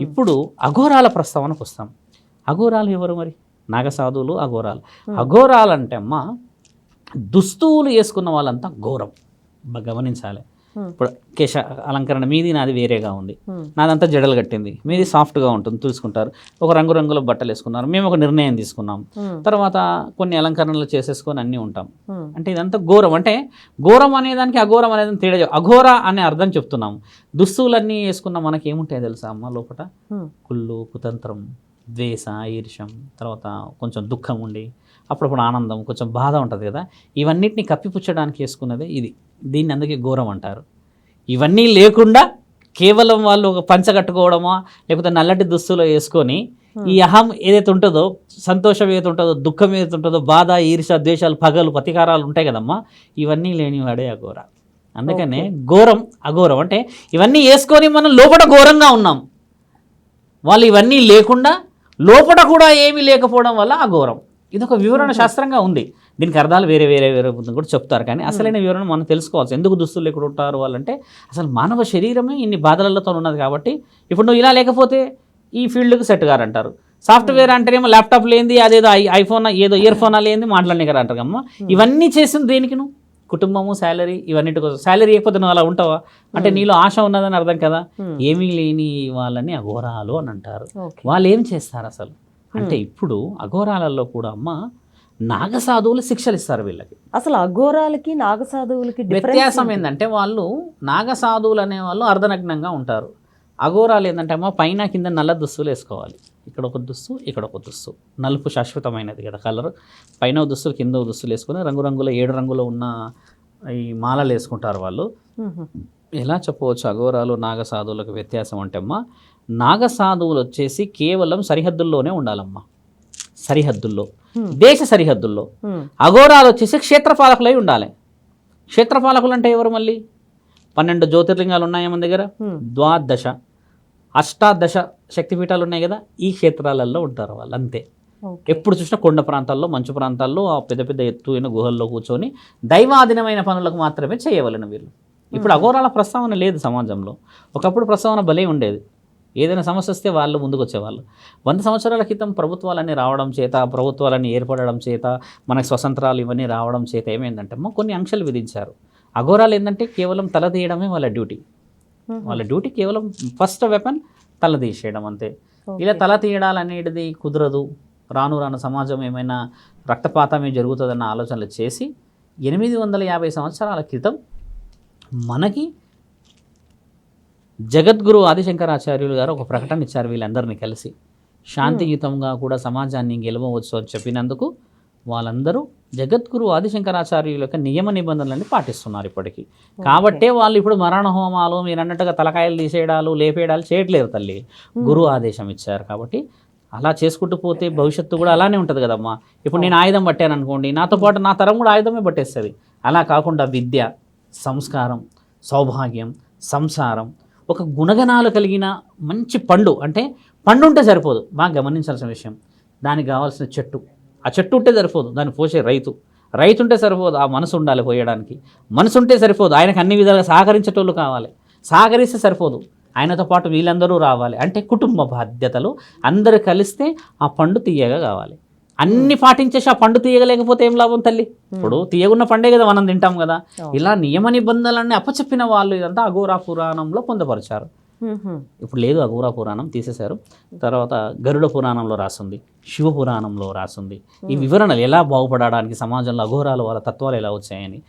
ఇప్పుడు అఘోరాల ప్రస్తావనకు వస్తాం. అఘోరాలు ఎవరు మరి? నాగసాధువులు అఘోరాలు. అఘోరాలు అంటే అమ్మ దుస్తువులు వేసుకున్న వాళ్ళంతా ఘోరం. గమనించాలి. ఇప్పుడు కేశ అలంకరణ మీది నాది వేరేగా ఉంది. Hmm. నాదంతా జడలు కట్టింది. మీది సాఫ్ట్గా ఉంటుంది చూసుకుంటారు ఒక రంగు రంగుల బట్టలు వేసుకున్నారు. మేము ఒక నిర్ణయం తీసుకున్నాం. Hmm. తర్వాత కొన్ని అలంకరణలు చేసేసుకొని అన్నీ ఉంటాం. Hmm. అంటే ఇదంతా ఘోరం. అంటే ఘోరం అనేదానికి అఘోరం అనేది తేడా అఘోర అనే అర్థం చెప్తున్నాం. దుస్తువులన్నీ వేసుకున్న మనకి ఏముంటాయి తెలుసా అమ్మ లోపల Hmm. కుళ్ళు కుతంత్రం. ద్వేష ఈర్ష్యం తర్వాత కొంచెం దుఃఖం ఉండి అప్పుడప్పుడు ఆనందం కొంచెం బాధ ఉంటుంది కదా. ఇవన్నిటిని కప్పిపుచ్చడానికి వేసుకున్నదే ఇది. దీన్ని అందుకే ఘోరం అంటారు. ఇవన్నీ లేకుండా కేవలం వాళ్ళు ఒక పంచ కట్టుకోవడమా లేకపోతే నల్లటి దుస్తులు వేసుకొని ఈ అహం ఏదైతే ఉంటుందో సంతోషం ఏదైతే ఉంటుందో దుఃఖం ఏదైతే ఉంటుందో బాధ ఈర్ష ద్వేషాలు పగలు ప్రతీకారాలు ఉంటాయి కదమ్మా. ఇవన్నీ లేనివాడే అఘోర. అందుకనే ఘోరం అఘోరం. అంటే ఇవన్నీ వేసుకొని మనం లోపల ఘోరంగా ఉన్నాం. వాళ్ళు ఇవన్నీ లేకుండా లోపల కూడా ఏమీ లేకపోవడం వల్ల అఘోరం ఇది ఒక వివరణ శాస్త్రంగా ఉంది దీనికి అర్థాలు వేరే వేరే వేరే కూడా చెప్తారు కానీ అసలైన వివరణ మనం తెలుసుకోవాల్సి ఎందుకు దుస్తులు లేకుండా ఉంటారు వాళ్ళంటే అసలు మానవ శరీరమే ఇన్ని బాధలతో ఉన్నది కాబట్టి ఇప్పుడు నువ్వు ఇలా లేకపోతే ఈ ఫీల్డ్కి సెట్ గారంటారు సాఫ్ట్వేర్ అంటేనేమో ల్యాప్టాప్ లేనిది అదేదో ఐ ఐఫోన్ ఏదో ఇయర్ ఫోన్ లేనిది అంటారు అమ్మ ఇవన్నీ చేసింది దేనికి నువ్వు కుటుంబము శాలరీ ఇవన్నిటి కోసం. శాలరీ ఇవ్వకపోతే నువ్వు అలా ఉంటావా? అంటే నీలో ఆశ ఉన్నదని అర్థం కదా? Hmm. ఏమీ లేని వాళ్ళని అఘోరాలు అని అంటారు. వాళ్ళు ఏం చేస్తారు అసలు? అంటే ఇప్పుడు అఘోరాలలో కూడా అమ్మ నాగసాధువులు శిక్షలు ఇస్తారు వీళ్ళకి. అసలు అఘోరాలకి నాగసాధువులకి వ్యత్యాసం ఏంటంటే వాళ్ళు నాగసాధువులు అనే వాళ్ళు అర్ధనగ్నంగా ఉంటారు. అఘోరాలు ఏంటంటే అమ్మ పైన కింద నల్ల దుస్తులు వేసుకోవాలి. ఇక్కడ ఒక దుస్తు ఇక్కడ ఒక దుస్తు నలుపు శాశ్వతమైనది కదా కలర్. పైన దుస్తులు కింద దుస్తులు వేసుకొని రంగురంగుల ఏడు రంగులో ఉన్న ఈ మాలలు వేసుకుంటారు వాళ్ళు. ఎలా చెప్పవచ్చు? అఘోరాలు నాగసాధువులకు వ్యత్యాసం అంటే అమ్మా నాగసాధువులు వచ్చేసి కేవలం సరిహద్దుల్లోనే ఉండాలమ్మా. సరిహద్దుల్లో. దేశ సరిహద్దుల్లో. అఘోరాలు వచ్చేసి క్షేత్రపాలకులై ఉండాలి. క్షేత్రపాలకులు అంటే ఎవరు మళ్ళీ? పన్నెండు జ్యోతిర్లింగాలు ఉన్నాయా మన దగ్గర? ద్వాదశ అష్టాదశ శక్తిపీఠాలు ఉన్నాయి కదా ఈ క్షేత్రాలలో ఉంటారు వాళ్ళు అంతే. ఎప్పుడు చూసినా కొండ ప్రాంతాల్లో మంచు ప్రాంతాల్లో ఆ పెద్ద పెద్ద ఎత్తైన గుహల్లో కూర్చొని దైవాధీనమైన పనులకు మాత్రమే చేయవలను వీళ్ళు. ఇప్పుడు అఘోరాల ప్రస్తావన లేదు సమాజంలో. ఒకప్పుడు ప్రస్తావన భలే ఉండేది. ఏదైనా సమస్య వస్తే వాళ్ళు ముందుకు వచ్చేవాళ్ళు వంద సంవత్సరాల క్రితం ప్రభుత్వాలన్నీ రావడం చేత ప్రభుత్వాలన్నీ ఏర్పడడం చేత మనకు స్వతంత్రాలు ఇవన్నీ రావడం చేత ఏమైందంటే అమ్మ కొన్ని ఆంక్షలు విధించారు. అఘోరాలు ఏంటంటే కేవలం తల తీయడమే వాళ్ళ డ్యూటీ. వాళ్ళ డ్యూటీ కేవలం ఫస్ట్ వెపన్ తల తీసేయడం అంతే. ఇలా తల తీయడాలు అనేది కుదరదు. రాను రాను సమాజం ఏమైనా రక్తపాతమే జరుగుతుందన్న ఆలోచనలు చేసి ఎనిమిది వందల యాభై సంవత్సరాల క్రితం మనకి జగద్గురు ఆదిశంకరాచార్యులు గారు ఒక ప్రకటన ఇచ్చారు వీళ్ళందరినీ కలిసి. శాంతియుతంగా కూడా సమాజాన్ని గెలవవచ్చు అని చెప్పినందుకు వాళ్ళందరూ జగద్గురు ఆదిశంకరాచార్యుల యొక్క నియమ నిబంధనలన్నీ పాటిస్తున్నారు ఇప్పటికీ. కాబట్టే వాళ్ళు ఇప్పుడు మరణ హోమాలు మీరు అన్నట్టుగా తలకాయలు తీసేయడాలు లేపేయడాలు చేయట్లేరు తల్లి. గురువు ఆదేశం ఇచ్చారు కాబట్టి అలా చేసుకుంటూ పోతే భవిష్యత్తు కూడా అలానే ఉంటుంది కదమ్మా. ఇప్పుడు నేను ఆయుధం పట్టాను అనుకోండి నాతో పాటు నా తరం కూడా ఆయుధమే పట్టేస్తుంది. అలా కాకుండా విద్య సంస్కారం సౌభాగ్యం సంసారం ఒక గుణగణాలు కలిగిన మంచి పండు అంటే పండు ఉంటే సరిపోదు. బాగా గమనించాల్సిన విషయం. దానికి కావాల్సిన చెట్టు. ఆ చెట్టు ఉంటే సరిపోదు దాన్ని పోసే రైతు. రైతు ఉంటే సరిపోదు ఆ మనసు ఉండాలి పోయడానికి. మనసు ఉంటే సరిపోదు ఆయనకు అన్ని విధాలుగా సహకరించేటోళ్ళు కావాలి. సహకరిస్తే సరిపోదు ఆయనతో పాటు వీళ్ళందరూ రావాలి. అంటే కుటుంబ బాధ్యతలు అందరూ కలిస్తే ఆ పండు తీయగా కావాలి. అన్ని పాటించేసి ఆ పండు తీయగలేకపోతే ఏం లాభం తల్లి? ఇప్పుడు తీయగున్న పండే కదా మనం తింటాం కదా. ఇలా నియమ నిబంధనలన్నీ అప్పచెప్పిన వాళ్ళు ఇదంతా అఘోరా పురాణంలో పొందపరిచారు. ఇప్పుడు లేదు అఘోరా పురాణం తీసేశారు. తర్వాత గరుడ పురాణంలో రాసింది శివ పురాణంలో రాసింది. ఈ వివరణలు ఎలా బాగుపడడానికి సమాజంలో అఘోరాలు వాళ్ళ తత్వాలు ఎలా వచ్చాయని